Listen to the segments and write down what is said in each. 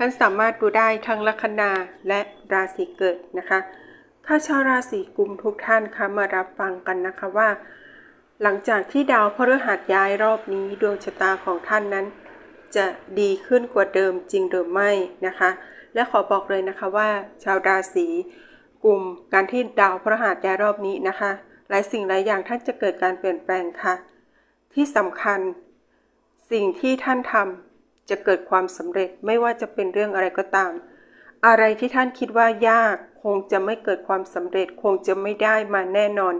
ท่านสามารถดูได้ทั้งลัคนาและราศีเกิดนะคะถ้าชาวราศีกุมทุกท่านคะมารับฟังกันนะคะว่า หลังจากที่ดาวพฤหัสย้ายรอบนี้ดวงชะตาของท่านนั้น จะดีขึ้นกว่าเดิมจริงหรือไม่นะคะ และขอบอกเลยนะคะว่า ชาวราศีกุมการที่ดาวพฤหัสย้ายรอบนี้นะคะ หลายสิ่งหลายอย่างท่านจะเกิดการเปลี่ยนแปลงค่ะ ที่สำคัญ สิ่งที่ท่านทำ จะเกิดความสำเร็จไม่ว่าจะเป็นเรื่องอะไรก็ตาม อะไรที่ท่านคิดว่ายาก คงจะไม่เกิดความสำเร็จ คงจะไม่ได้มาแน่นอน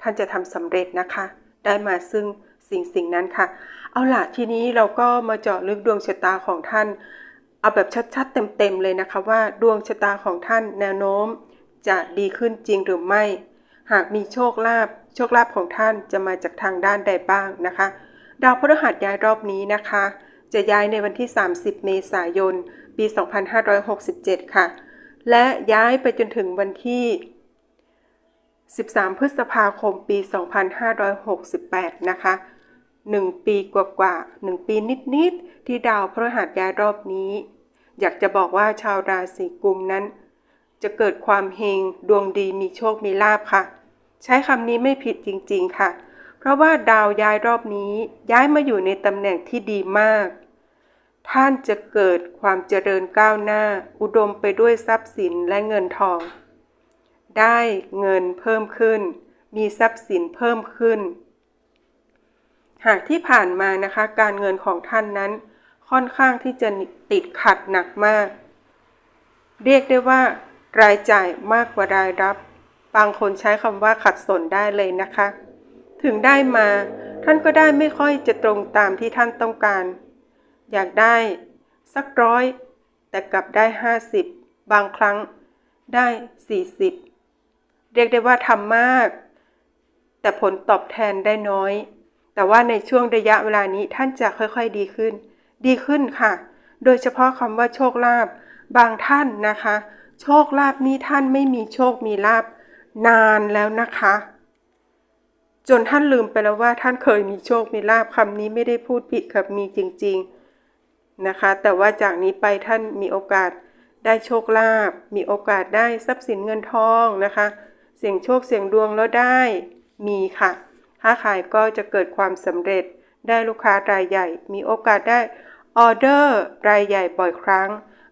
ท่านจะทำสำเร็จนะคะ ได้มาซึ่งสิ่งสิ่งนั้นค่ะ เอาล่ะทีนี้เราก็มาเจาะลึกดวงชะตาของท่าน เอาแบบชัดๆ เต็มๆเลยนะคะว่าดวงชะตาของท่านแนวโน้ม จะดีขึ้นจริงหรือไม่ หากมีโชคลาภโชคลาภของท่านจะมาจากทางด้านใดบ้างนะคะ ดาวพฤหัสย้ายรอบนี้นะคะ จะย้ายในวันที่ 30 เมษายน ปี 2567 ค่ะ และย้ายไปจนถึงวันที่ 13 พฤษภาคม ปี 2568 นะคะ 1 ปีกว่าๆ 1 ปีนิดๆ ที่ดาวพฤหัสย้ายรอบนี้ อยากจะบอกว่าชาวราศีกุมนั้น จะเกิดความเฮงดวงดีมีโชคมีลาภค่ะ ใช้คำนี้ไม่ผิดจริงๆค่ะ เพราะว่าดาวย้ายรอบนี้ย้ายมาอยู่ในตำแหน่งที่ดีมาก ท่านจะเกิดความเจริญก้าวหน้า อุดมไปด้วยทรัพย์สินและเงินทอง ได้เงินเพิ่มขึ้น มีทรัพย์สินเพิ่มขึ้น หากที่ผ่านมานะคะการเงินของท่านนั้น ค่อนข้างที่จะติดขัดหนักมาก เรียกได้ว่ารายจ่ายมากกว่ารายรับ บางคนใช้คำว่าขัดสนได้เลยนะคะ ถึงได้มา ท่านก็ได้ไม่ค่อยจะตรงตามที่ท่านต้องการ อยากได้ สักร้อย แต่กลับได้50บางครั้งได้40เรียกได้ว่าทำมาก แต่ผลตอบแทนได้น้อย แต่ว่าในช่วงระยะเวลานี้ท่านจะค่อยๆดีขึ้น ดีขึ้นค่ะ โดยเฉพาะคำว่าโชคลาภบางท่านนะคะ โชคลาภนี้ท่านไม่มีโชคมีลาภนานแล้วนะคะ จนท่านลืมไปแล้วว่าท่านเคยมีโชคมีลาภคำนี้ไม่ได้พูดผิดครับมีจริง ๆนะคะ แต่ว่าจากนี้ไปท่านมีโอกาสได้โชคลาภมีโอกาสได้ทรัพย์สินเงินทองนะคะ เสี่ยงโชคเสี่ยงดวงแล้วได้มีค่ะค้าขายก็จะเกิดความสำเร็จได้ลูกค้ารายใหญ่ มีโอกาสได้ออเดอร์รายใหญ่บ่อยครั้ง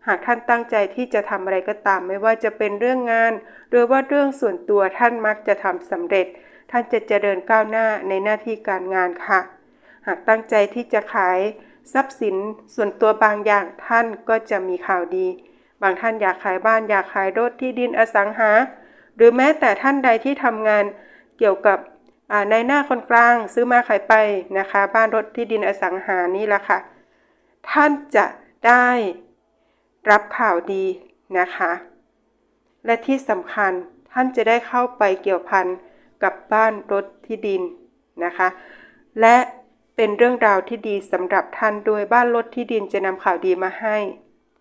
หากท่านตั้งใจที่จะทำอะไรก็ตาม ไม่ว่าจะเป็นเรื่องงาน หรือว่าเรื่องส่วนตัวท่านมักจะทำสำเร็จ ท่านจะเจริญก้าวหน้าในหน้าที่การงานค่ะ หากตั้งใจที่จะขายทรัพย์สินส่วนตัวบางอย่างท่านก็จะมีข่าวดี บางท่านอยากขายบ้านอยากขายรถที่ดินอสังหา หรือแม้แต่ท่านใดที่ทำงานเกี่ยวกับในหน้าคนกลางซื้อมาขายไปนะคะ บ้านรถที่ดินอสังหานี่แหละค่ะ ท่านจะได้รับข่าวดีนะคะ และที่สำคัญท่านจะได้เข้าไปเกี่ยวพัน กับบ้านรถที่ดินนะคะ และเป็นเรื่องราวที่ดีสำหรับท่านโดยบ้านรถที่ดินจะนำข่าวดีมาให้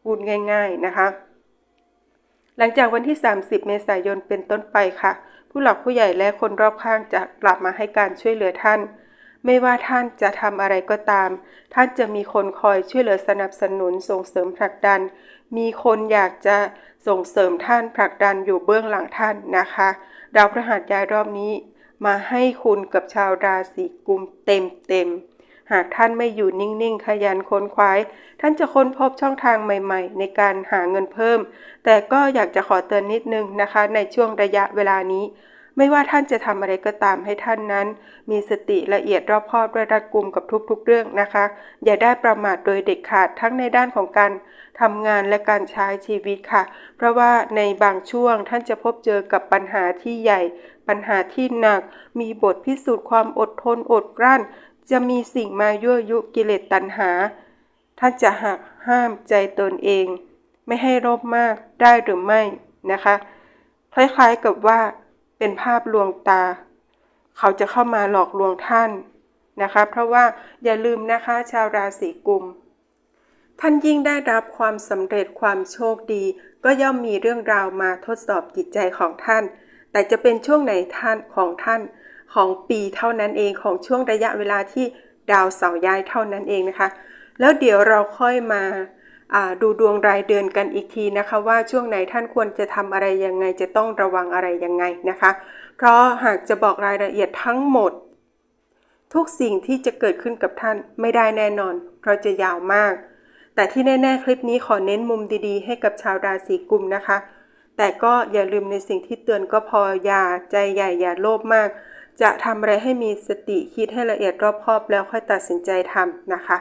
พูดง่าย ๆนะคะ หลังจากวันที่ 30 เมษายนเป็นต้นไปค่ะ ผู้หลักผู้ใหญ่และคนรอบข้างจะกลับมาให้การช่วยเหลือท่าน ไม่ว่าท่านจะทำอะไรก็ตาม ท่านจะมีคนคอยช่วยเหลือสนับสนุนส่งเสริมผลักดัน มีคนอยากจะ ส่งเสริมท่านผลักดันอยู่เบื้องหลังท่านนะคะ ดาวพฤหัสย้ายรอบนี้ มาให้คุณกับชาวราศีกุมเต็มเต็มๆหากท่านไม่อยู่นิ่งๆ ขยันค้นคว้าท่านจะค้นพบช่องทางใหม่ๆ ในการหาเงินเพิ่ม แต่ก็อยากจะขอเตือนนิดนึงนะคะ ในช่วงระยะเวลานี้ ไม่ว่าท่านจะทำอะไรก็ตามให้ท่านนั้น มีสติละเอียดรอบคอบและรัดกุมกับทุกๆเรื่องนะคะ อย่าได้ประมาทโดยเด็ดขาดทั้งในด้านของการทำงานและการใช้ชีวิตค่ะ เพราะว่าในบางช่วงท่านจะพบเจอกับปัญหาที่ใหญ่ ปัญหาที่หนัก มีบทพิสูจน์ความอดทนอดกลั้น จะมีสิ่งมายั่วยุกิเลสตัณหา ท่านจะหักห้ามใจตนเอง ไม่ให้โลภมากได้หรือไม่นะคะ คล้ายๆกับว่า เป็นภาพลวงตา เขาจะเข้ามาหลอกลวงท่านนะคะ เพราะว่าอย่าลืมนะคะชาวราศีกุม ท่านยิ่งได้รับความสำเร็จความโชคดี ก็ย่อมมีเรื่องราวมาทดสอบจิตใจของท่าน แต่จะเป็นช่วงไหนท่านของท่านของปีเท่านั้นเองของช่วงระยะเวลาที่ดาวเสาร์ย้ายเท่านั้นเองนะคะ แล้วเดี๋ยวเราค่อยมา ดูดวงรายเดือนกันอีกทีนะคะว่าช่วงไหนท่านควรจะทำอะไรยังไงจะต้องระวังอะไรยังไงนะคะ เพราะหากจะบอกรายละเอียดทั้งหมด ทุกสิ่งที่จะเกิดขึ้นกับท่านไม่ได้แน่นอน เพราะจะยาวมาก แต่ที่แน่ ๆ คลิปนี้ขอเน้นมุมดีๆ ให้กับชาวราศีกุมนะคะ แต่ก็อย่าลืมในสิ่งที่เตือนก็พออย่าใจใหญ่อย่าโลภมาก จะทำอะไรให้มีสติคิดให้ละเอียดรอบคอบแล้วค่อยตัดสินใจทำนะคะ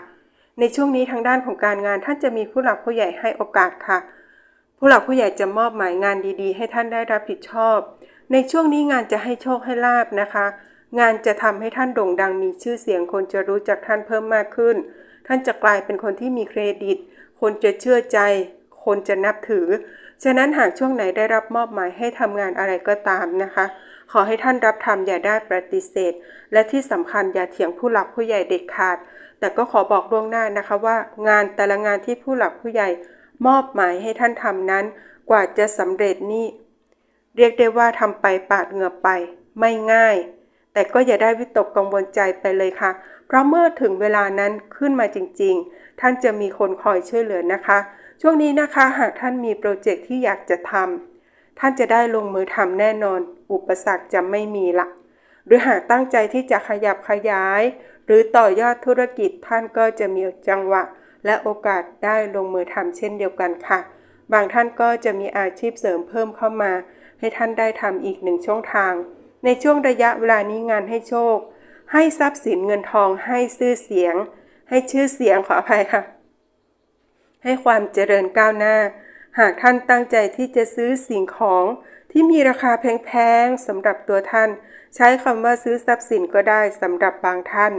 ในช่วงนี้ทางด้านของการงานท่านจะมีผู้หลักผู้ใหญ่ให้โอกาสค่ะ ผู้หลักผู้ใหญ่จะมอบหมายงานดีๆ ให้ท่านได้รับผิดชอบ ในช่วงนี้งานจะให้โชคให้ลาบนะคะ งานจะทำให้ท่านโด่งดังมีชื่อเสียงคนจะรู้จักท่านเพิ่มมากขึ้น ท่านจะกลายเป็นคนที่มีเครดิต คนจะเชื่อใจ คนจะนับถือ ฉะนั้นหากช่วงไหนได้รับมอบหมายให้ทำงานอะไรก็ตามนะคะขอให้ท่านรับทำอย่าได้ปฏิเสธ และที่สำคัญอย่าเถียงผู้หลักผู้ใหญ่เด็ดขาด แต่ก็ขอบอกล่วงหน้านะคะว่า งานแต่ละงานที่ผู้หลักผู้ใหญ่มอบหมายให้ท่านทำนั้น กว่าจะสำเร็จนี่ เรียกได้ว่าทำไปปาดเหงื่อไป ไม่ง่าย แต่ก็อย่าได้วิตกกังวลใจไปเลยค่ะ เพราะเมื่อถึงเวลานั้นขึ้นมาจริง ๆ ท่านจะมีคนคอยช่วยเหลือนะคะ ช่วงนี้นะคะหากท่านมีโปรเจกต์ที่อยากจะทำท่านจะได้ลงมือทำแน่นอน อุปสรรคจะไม่มีละหรือหากตั้งใจที่จะขยับขยาย หรือต่อยอดธุรกิจท่านก็จะมีจังหวะ และโอกาสได้ลงมือทำเช่นเดียวกันค่ะ บางท่านก็จะมีอาชีพเสริมเพิ่มเข้ามา ให้ท่านได้ทำอีกหนึ่งช่องทาง ในช่วงระยะเวลานี้งานให้โชค ให้ทรัพย์สินเงินทองให้ชื่อเสียง ให้ชื่อเสียงขออภัยค่ะ ให้ความเจริญก้าวหน้า หากท่านตั้งใจที่จะซื้อสิ่งของที่มีราคาแพงๆสำหรับตัวท่าน ใช้คำว่าซื้อทรัพย์สินก็ได้สำหรับบางท่าน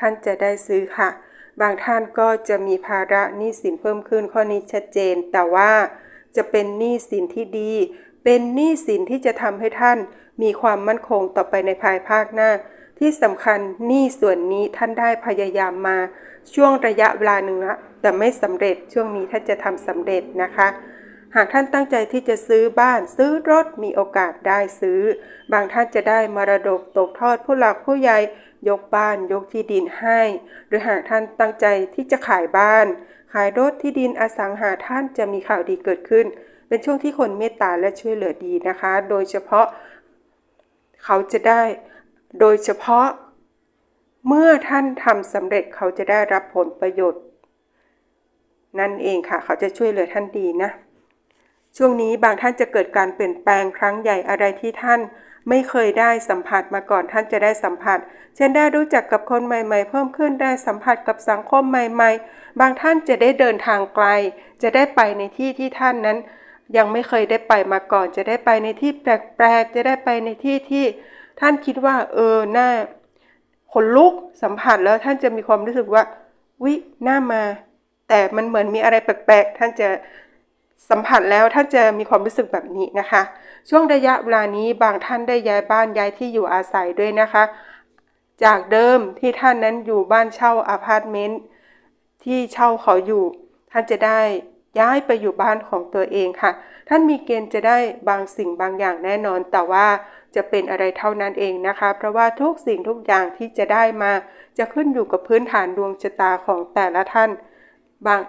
ท่านจะได้ซื้อค่ะ บางท่านก็จะมีภาระหนี้สินเพิ่มขึ้นข้อนี้ชัดเจน แต่ว่าจะเป็นหนี้สินที่ดี เป็นหนี้สินที่จะทำให้ท่าน มีความมั่นคงต่อไปในภายภาคหน้า ที่สำคัญหนี้ส่วนนี้ท่านได้พยายามมา ช่วงระยะเวลาหนึ่งละแต่ไม่สำเร็จช่วงนี้ท่านจะทำสำเร็จนะคะ หากท่านตั้งใจที่จะซื้อบ้านซื้อรถมีโอกาสได้ซื้อ บางท่านจะได้มรดกตกทอดผู้หลักผู้ใหญ่ยกบ้านยกที่ดินให้ หรือหากท่านตั้งใจที่จะขายบ้าน ขายรถที่ดินอสังหาท่านจะมีข่าวดีเกิดขึ้น เป็นช่วงที่คนเมตตาและช่วยเหลือดีนะคะ โดยเฉพาะเขาจะได้ โดยเฉพาะ เมื่อท่านทำสำเร็จเขาจะได้รับผลประโยชน์ นั่นเองค่ะ เขาจะช่วยเหลือท่านดีนะ ช่วงนี้บางท่านจะเกิดการเปลี่ยนแปลงครั้งใหญ่อะไรที่ท่านไม่เคยได้สัมผัสมาก่อนท่านจะได้สัมผัส เช่นได้รู้จักกับคนใหม่ ๆ เพิ่มขึ้นได้สัมผัสกับสังคมใหม่ ๆ บางท่านจะได้เดินทางไกล จะได้ไปในที่ที่ท่านนั้น ยังไม่เคยได้ไปมาก่อน จะได้ไปในที่แปลกๆ จะได้ไปในที่ที่ท่านคิดว่า เออหน้าขนลุกสัมผัสแล้วท่านจะมีความรู้สึกว่า วิหน้ามา แต่มันเหมือนมีอะไรแปลกๆ ท่านจะ สัมผัสแล้วท่านจะมีความรู้สึกแบบนี้นะคะ ช่วงระยะเวลานี้บางท่านได้ย้ายบ้านย้ายที่อยู่อาศัยด้วยนะคะ จากเดิมที่ท่านนั้นอยู่บ้านเช่าอาพาร์ตเมนต์ที่เช่าเขาอยู่ ท่านจะได้ย้ายไปอยู่บ้านของตัวเองค่ะ ท่านมีเกณฑ์จะได้บางสิ่งบางอย่างแน่นอน แต่ว่าจะเป็นอะไรเท่านั้นเองนะคะ เพราะว่าทุกสิ่งทุกอย่างที่จะได้มา จะขึ้นอยู่กับพื้นฐานดวงชะตาของแต่ละท่าน บาง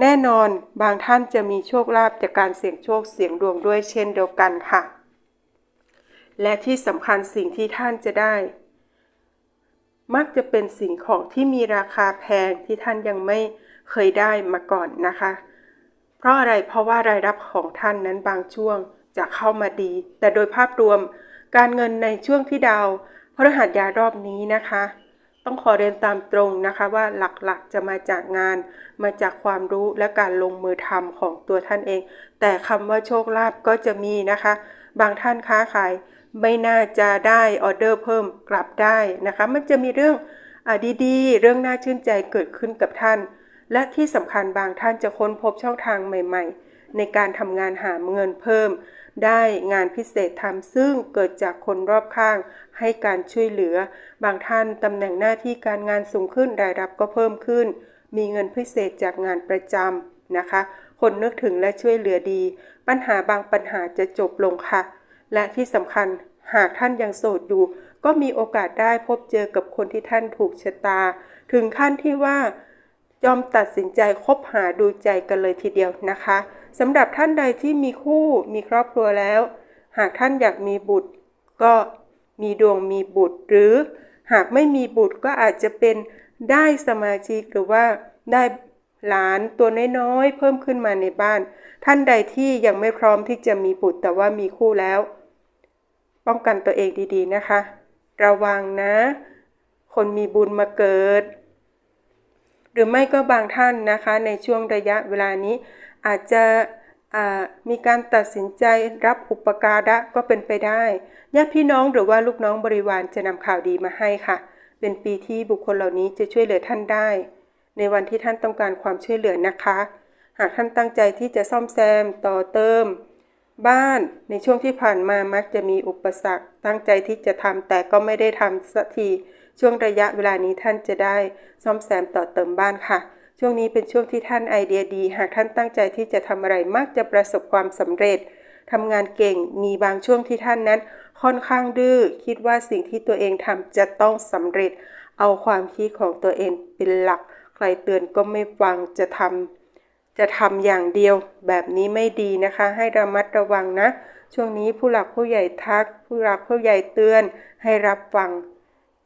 แน่นอนบางท่านจะมีโชคลาภจากการเสี่ยงโชคเสี่ยงดวงด้วยเช่นเดียวกันค่ะ และที่สำคัญสิ่งที่ท่านจะได้ มักจะเป็นสิ่งของที่มีราคาแพงที่ท่านยังไม่เคยได้มาก่อนนะคะ เพราะอะไรเพราะว่ารายรับของท่านนั้นบางช่วงจะเข้ามาดี แต่โดยภาพรวมการเงินในช่วงที่ดาวพฤหัสยารอบนี้นะคะ ต้องขอเรียนตามตรงนะคะว่าหลักๆจะมาจากงาน มาจากความรู้และการลงมือทำของตัวท่านเอง แต่คำว่าโชคลาภก็จะมีนะคะ บางท่านค้าขายไม่น่าจะได้ออเดอร์เพิ่มกลับได้นะคะ มันจะมีเรื่องอดีๆ เรื่องน่าชื่นใจเกิดขึ้นกับท่าน และที่สำคัญบางท่านจะค้นพบช่องทางใหม่ ๆ ในการทำงานหาเงินเพิ่ม ได้งานพิเศษทำซึ่งเกิดจากคนรอบข้างให้การช่วยเหลือ บางท่านตำแหน่งหน้าที่การงานสูงขึ้นรายรับก็เพิ่มขึ้น มีเงินพิเศษจากงานประจำนะคะ คนนึกถึงและช่วยเหลือดี ปัญหาบางปัญหาจะจบลงค่ะ และที่สำคัญหากท่านยังโสดอยู่ ก็มีโอกาสได้พบเจอกับคนที่ท่านถูกชะตา ถึงขั้นที่ว่า ยอมตัดสินใจคบหาดูใจกันเลยทีเดียวนะคะ สำหรับท่านใดที่มีคู่มีครอบครัวแล้ว หากท่านอยากมีบุตร ก็มีดวงมีบุตร หรือหากไม่มีบุตรก็อาจจะเป็นได้สมาชิกหรือว่าได้หลานตัวน้อยๆเพิ่มขึ้นมาในบ้าน ท่านใดที่ยังไม่พร้อมที่จะมีบุตรแต่ว่ามีคู่แล้ว ป้องกันตัวเองดีๆนะคะ ระวังนะ คนมีบุญมาเกิด หรือไม่ก็บางท่านนะคะ ในช่วงระยะเวลานี้ อาจจะมีการตัดสินใจรับอุปการะก็เป็นไปได้ญาติพี่น้องหรือว่าลูกน้องบริวารจะนำข่าวดีมาให้ค่ะ เป็นปีที่บุคคลเหล่านี้จะช่วยเหลือท่านได้ ในวันที่ท่านต้องการความช่วยเหลือนะคะ หากท่านตั้งใจที่จะซ่อมแซมต่อเติม บ้านในช่วงที่ผ่านมามักจะมีอุปสรรค ตั้งใจที่จะทำแต่ก็ไม่ได้ทำสักทีช่วงระยะเวลานี้ท่านจะได้ซ่อมแซมต่อเติมบ้านค่ะ ช่วงนี้เป็นช่วงที่ท่านไอเดียดี หากท่านตั้งใจที่จะทำอะไรมักจะประสบความสำเร็จทำงานเก่งมีบางช่วงที่ท่านนั้น ค่อนข้างดื้อคิดว่าสิ่งที่ตัวเองทำจะต้องสำเร็จ เอาความคิดของตัวเองเป็นหลัก ใครเตือนก็ไม่ฟังจะทำจะทำอย่างเดียว แบบนี้ไม่ดีนะคะ ให้ระมัดระวังนะ ช่วงนี้ผู้หลักผู้ใหญ่ทัก ผู้หลักผู้ใหญ่เตือน ให้รับฟัง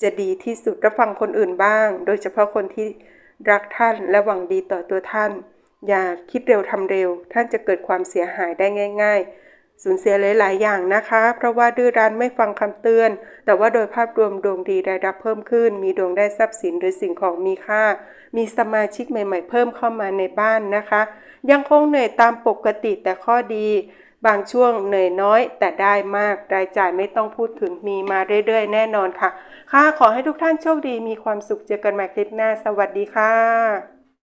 จะดีที่สุดรับฟังคนอื่นบ้าง โดยเฉพาะคนที่ รักท่านและหวังดีต่อตัวท่าน อย่าคิดเร็วทำเร็ว ท่านจะเกิดความเสียหายได้ง่าย ๆ สูญเสียหลายๆอย่างนะคะ เพราะว่าดื้อรั้นไม่ฟังคำเตือน แต่ว่าโดยภาพรวมดวงดีรายรับเพิ่มขึ้น มีดวงได้ทรัพย์สินหรือสิ่งของมีค่า มีสมาชิกใหม่ ๆ เพิ่มเข้ามาในบ้านนะคะ ยังคงเหนื่อยตามปกติแต่ข้อดี บางช่วงเหนื่อยน้อย แต่ได้มากรายจ่ายไม่ต้องพูดถึงมีมาเรื่อยๆ แน่นอนค่ะ ค่ะขอให้ทุกท่านโชคดีมีความสุขเจอกันใหม่คลิปหน้า สวัสดีค่ะ